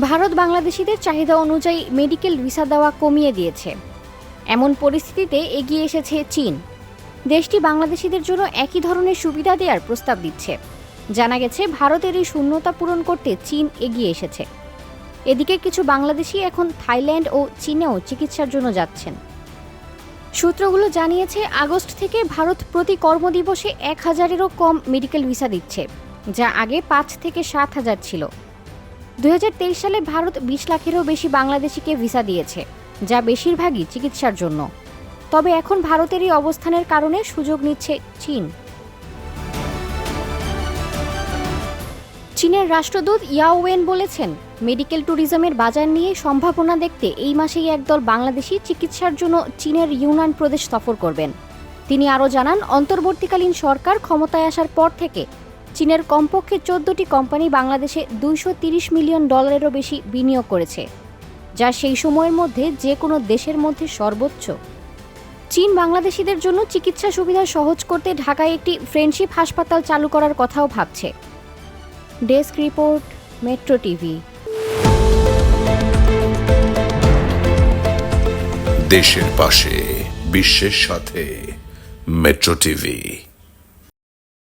ভারত বাংলাদেশিদের চাহিদা অনুযায়ী মেডিকেল ভিসা দেওয়া কমিয়ে দিয়েছে। এমন পরিস্থিতিতে এগিয়ে এসেছে চীন। দেশটি বাংলাদেশিদের জন্য একই ধরনের সুবিধা দেওয়ার প্রস্তাব দিচ্ছে। জানা গেছে, ভারতের এই শূন্যতা পূরণ করতে চীন এগিয়ে এসেছে। এদিকে কিছু বাংলাদেশি এখন থাইল্যান্ড ও চীনেও চিকিৎসার জন্য যাচ্ছেন। সূত্রগুলো জানিয়েছে, আগস্ট থেকে ভারত প্রতি কর্মদিবসে এক হাজারেরও কম মেডিকেল ভিসা দিচ্ছে, যা আগে পাঁচ থেকে সাত হাজার ছিল। দু হাজার তেইশ সালে ভারত বিশ লাখেরও বেশি বাংলাদেশিকে ভিসা দিয়েছে, যা বেশিরভাগই চিকিৎসার জন্য। তবে এখন ভারতের এই অবস্থানের কারণে সুযোগ নিচ্ছে চীন। চীনের রাষ্ট্রদূত ইয়াওয়েন বলেছেন, মেডিকেল ট্যুরিজমের বাজার নিয়ে সম্ভাবনা দেখতে এই মাসেই একদল বাংলাদেশি চিকিৎসার জন্য চীনের ইউনান প্রদেশ সফর করবেন। তিনি আরও জানান, অন্তর্বর্তীকালীন সরকার ক্ষমতায় আসার পর থেকে চীনের কমপক্ষে চোদ্দটি কোম্পানি বাংলাদেশে দুইশো মিলিয়ন ডলারেরও বেশি বিনিয়োগ করেছে, যা সেই সময়ের মধ্যে যে কোনো দেশের মধ্যে সর্বোচ্চ। চীন বাংলাদেশিদের জন্য চিকিৎসা সুবিধা সহজ করতে ঢাকায় একটি ফ্রেন্ডশিপ হাসপাতাল চালু করার কথাও ভাবছে। Desk report, metro TV. দেশের পাশে, বিশ্বের সাথে, মেট্রো টিভি।